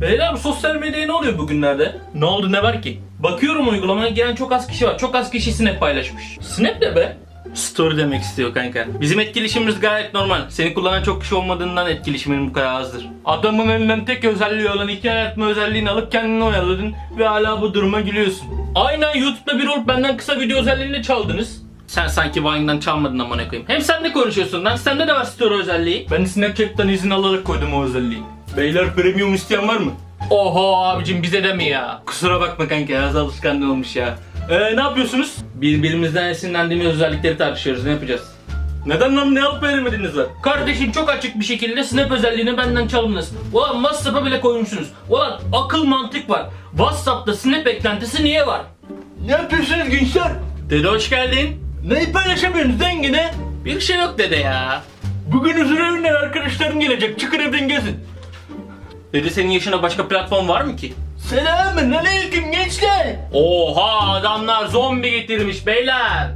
Beyler bu sosyal medyaya ne oluyor bugünlerde? Ne oldu ne var ki? Bakıyorum uygulamaya gelen çok az kişi var. Çok az kişi Snap paylaşmış. Snap ne be? Story demek istiyor kanka. Bizim etkileşimimiz gayet normal. Seni kullanan çok kişi olmadığından etkileşimin bu kadar azdır. Adamın elinden tek özelliği olan hikaye atma özelliğini alıp kendini oyaladın ve hala bu duruma gülüyorsun. Aynen YouTube'da bir olup benden kısa video özelliğini çaldınız. Sen sanki Vine'dan çalmadın amına koyayım. Hem sen de konuşuyorsun lan. Sende de var story özelliği. Ben Snapchat'tan izin alarak koydum o özelliği. Beyler premium isteyen var mı? Oho abicim bize de mi ya? Kusura bakma kanka az alışkanlığı olmuş ya. Ee, ne yapıyorsunuz? Birbirimizden esinlendiğimiz özellikleri tartışıyoruz. Ne yapacağız? Neden lan ne alıp veremediniz lan? Kardeşim çok açık bir şekilde Snap özelliğini benden çalındınız. Ulan WhatsApp'a bile koymuşsunuz. Ulan akıl mantık var. WhatsApp'ta Snap eklentisi niye var? Ne yapıyorsunuz gençler? Dede hoş geldin. Neyi paylaşamıyorsunuz dengine? Bir şey yok dede ya. Bugün huzur evinden arkadaşların gelecek. Çıkın evden gezin. Dede senin yaşına başka platform var mı ki? Selamun aleyküm gençler. Oha adamlar zombi getirmiş beyler.